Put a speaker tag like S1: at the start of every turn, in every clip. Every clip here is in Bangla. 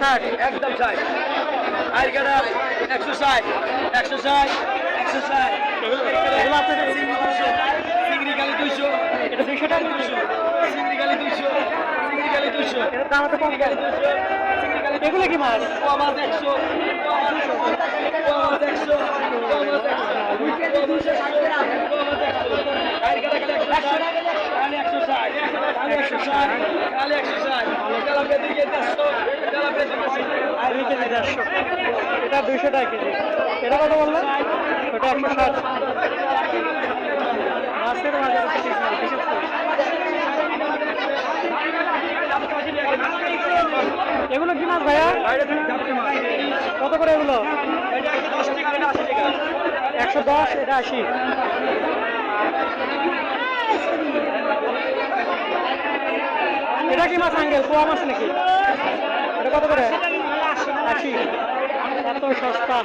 S1: ষাট।
S2: একদম ষাট আর কাটা একশো ষাট। একশো ষাট। একশো ষাট। চিংড়ি কালি দুইশো।
S1: এটা দুইশো টাকা
S2: দুইশো। চিংড়ি কালি দুইশো। চিংড়ি কালি দুইশো।
S1: এটার দাম এত কম কেন
S2: চিংড়ি
S1: এগুলো কি মাছ
S2: কমাস একশো। কমাস একশো। কমাস একশো। একশো। আর একশো। ষাট। একশো ষাট।
S1: কেজি এটা টাকা কেজি। এটা একশো এগুলো কি মাছ ভাইয়া? কত করে এগুলো? একশো দশ, এটা আশি। এটা কি মাছ আঙ্গেল? পোয়া মাছ নাকি? এটা কত করে? আশি। এত সস্তা।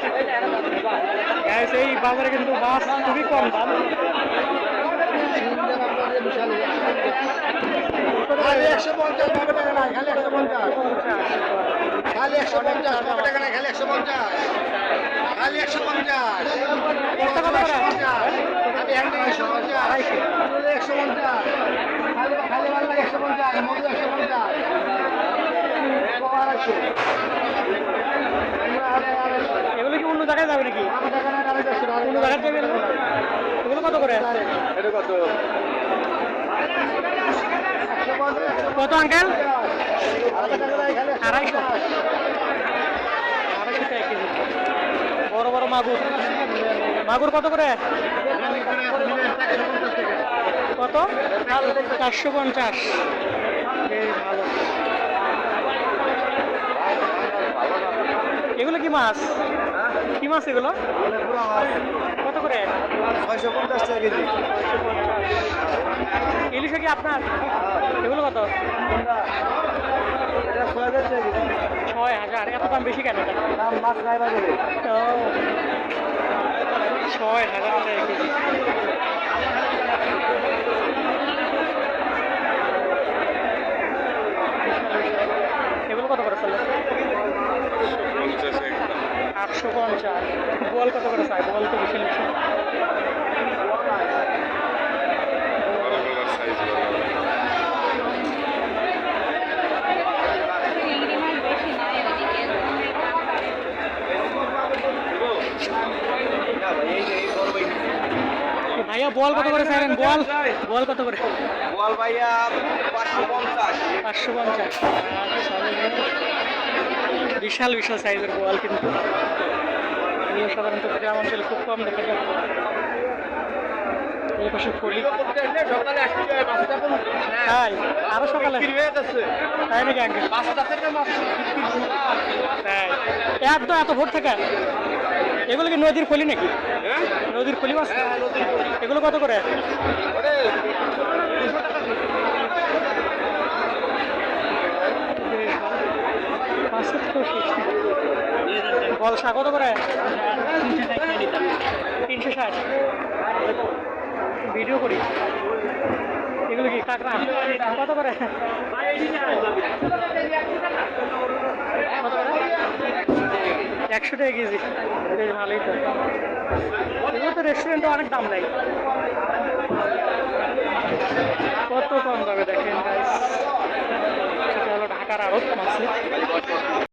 S1: এই বাজারে কিন্তু মাছ খুবই কম দাম।
S3: একশো পঞ্চাশ টাকা নাই খালি একশো পঞ্চাশ। খালি একশো পঞ্চাশ টাকা নাই খালি একশো পঞ্চাশ। খালি একশো পঞ্চাশ। একশো পঞ্চাশ একশো পঞ্চাশ খালি খালি ভালো লাগে একশো পঞ্চাশ মধু একশো পঞ্চাশ পোকা আড়াইশো
S1: এগুলো কি অন্য জায়গায় যাবে নাকি। অন্য জায়গায় যাবে এগুলো? কত করে?
S3: এটা কত?
S1: কত আঙ্কেল? আড়াইশো। আড়াইশো টাকা কেজি। বড় বড় মাগুর। মাগুর কত করে? কত? চারশো পঞ্চাশ। বেশ ভালো এগুলো কি মাছ? কি মাছ এগুলো? কত করে?
S3: ছয়শো পঞ্চাশ টাকা কেজি।
S1: ইলিশে কি আপনার? এগুলো কত?
S3: ছয় হাজার টাকা কেজি।
S1: ছয় হাজার। এত দাম বেশি কেন
S3: দাম মাছ নাই বাজারে।
S1: ছয় হাজার টাকা কেজি এগুলো কত করে চলে আটশো পঞ্চাশ বল কত করে চাই বল তো বেশি
S4: ওদিকে
S1: ভাইয়া বল কত করে চাইলেন বল। বল কত করে?
S2: বল ভাইয়া পাঁচশো পঞ্চাশ।
S1: পাঁচশো পঞ্চাশ। বিশাল বিশাল সাইজের বল কিন্তু। এগুলো সাধারণত গ্রাম অঞ্চলে খুব কম দেখা যায়। এই পাশে ফলি। তাই? আরও সকালে? তাই নাকি আগে। তাই? এত ভোর থেকে? এগুলো কি নদীর ফলি নাকি?
S2: হ্যাঁ?
S1: নদীর ফলি মাছ?
S2: হ্যাঁ নদীর
S1: এগুলো কত করে
S2: ওরে দুশো টাকা
S1: বেশ ভালো। পাঁচশো তো শেষ। বলসা কত করে। তিনশো ষাট। ভিডিও করি। এগুলো কি কাঁকড়া কত করে? একশো টাকা কেজি। বেশ ভালোই তো। এগুলো তো রেস্টুরেন্টে অনেক দাম নেই কত কম দামে দেখেন এটা হলো ঢাকার আড়ত মাছের।